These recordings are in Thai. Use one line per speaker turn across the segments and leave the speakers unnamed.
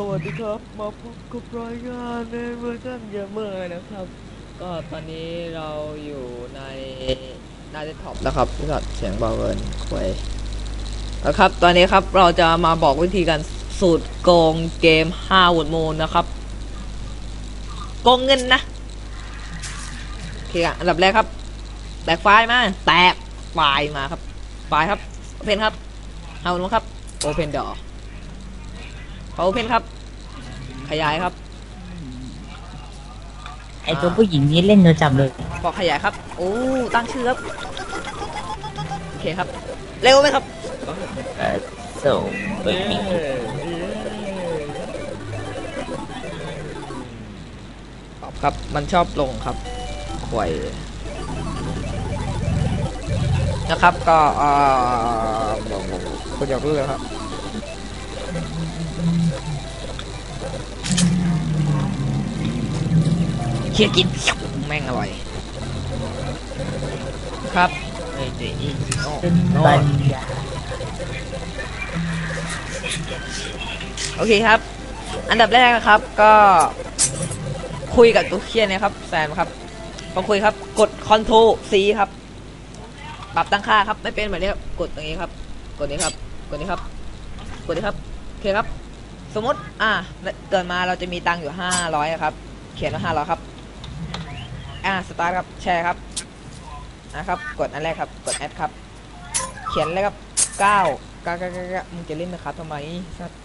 สวัสดีครับ มาพบกับรายงานในเวอร์ชันเยอะเมอร์นะครับ ก็ตอนนี้เราอยู่ในหน้าเดสก์ท็อปแล้วครับพี่สัตว์เสียงเบาเกินคุยแล้วครับ ตอนนี้ครับเราจะมาบอกวิธีการสูตรโกงเกม5วุดมูลนะครับ โกงเงินนะโอเคอะอันดับแรกครับแตกไฟล์มาแตกไฟล์มาครับไฟล์ครับโอเพนครับเอาหนูครับโอเพนดอ อโอเพนครับ ขยายครับ
ไอตัวผู้หญิงนี้เล่นโดนจับเลย
พอขยายครับ โอ้ ตั้งชื่อครับ โอเคครับ เร็วไหมครับ
เออส่งเปิดมิ
ตอบครับ มันชอบลงครับควยนะครับ ก็เอ่อคุณอยากรู้เลยครับ เคียกินแม่งอร่อย ครับ
เฮ้ยตัวนี้
โอ้
เป็น
โน่
บัญญา
โอเคครับ อันดับแรกนะครับก็คุยกับตัวเคียนนะครับแซมครับพอคุยครับ กด Ctrl C ครับ ปรับตั้งค่าครับ ไม่เป็นแบบนี้ครับ กดตรงนี้ครับ กดนี้ครับ กดนี้ครับ กดนี้ครับ โอเคครับ สมมติ อ่า เกิดมาเราจะมีตังค์อยู่500ครับ เขียนว่า500ครับ อ่า สตาร์ทครับ แชร์ครับนะครับ กดอันแรกครับ กดแอดครับ เขียนเลยครับ9 9 9 9 9มึงจะเล่นนะครับทำไมสัตว์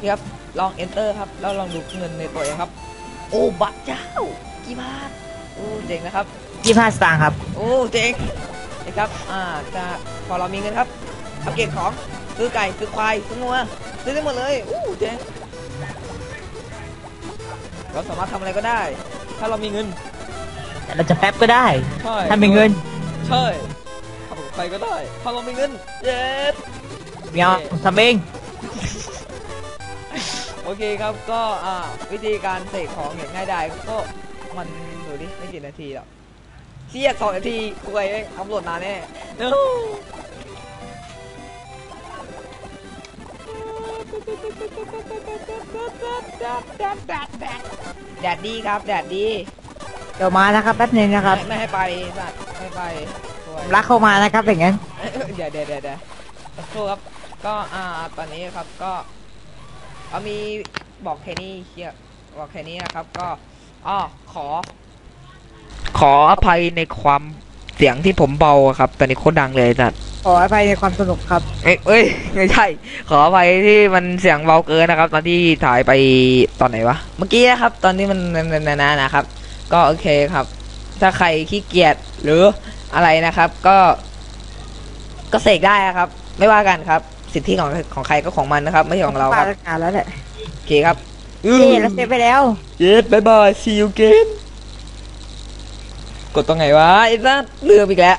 นี่ครับ ลอง enter ครับ แล้วลองดูเงินในตัวเองครับ โอ้บะเจ้า กี่บาท โอ้เจ๋งนะครับ
ยี่ห้าสตางค์ครับ
โอ้เจ๋งนะครับ อ่าจะพอเรามีเงินครับอัปเกรดของ ซื้อไก่ซื้อควายซื้องัวซื้อได้หมดเลยอู้เจ๋งเราสามารถทำอะไรก็ได้ ถ้าเรามีเงิน
แต่เราจะแป๊บก็ได้
ใช่
ถ้ามีเงิน
ใช่ทำกับใครก็ได้ถ้าเรามีเงิน เย็ด
เมียวทำเอง
โอเคครับก็อ่าวิธีการเสกของอย่างง่ายได้ก็มันดูดิไม่กี่นาทีหรอกเสียสองนาทีกูไอ้อัพโหลดนานแน่ แดดดีครับ แดดดี
เดี๋ยวมานะครับแป๊บนึงนะครับ
ไม่ไม่ให้ไปสัตว์ไม่ให้ไปโอ้ย
รักเข้ามานะครับอย่างนั้น
เดี๋ยวเดี๋ยวเดี๋ยวเดี๋ยวสักครู่ครับ ก็อ่าตอนนี้ครับก็เอามีบอกแค่นี้เชียบอกแค่นี้นะครับ ก็อ้อขอ ขออภัยในความ เสียงที่ผมเบาอะครับ ตอนนี้โคตรดังเลยจัด
ขออภัยในความสนุกครับ
เอ้ยเอ้ยไม่ใช่ ขออภัยที่มันเสียงเบาเกินนะครับ ตอนที่ถ่ายไปตอนไหนวะ เมื่อกี้นะครับ ตอนนี้มันนานๆนะครับ ก็โอเคครับ ถ้าใครขี้เกียจหรืออะไรนะครับ ก็ ก็เสกได้นะครับ ไม่ว่ากันครับ สิทธิของของใครก็ของมันนะครับ ไม่ใช่ของเราครับ
ปการแล้วแหละ
โอเคครับ
เย้เราเซฟไปแล้ว
เย็ดบายบาย see you again กดตรงไหนวะไอ้สัสลืมอีกแล้ว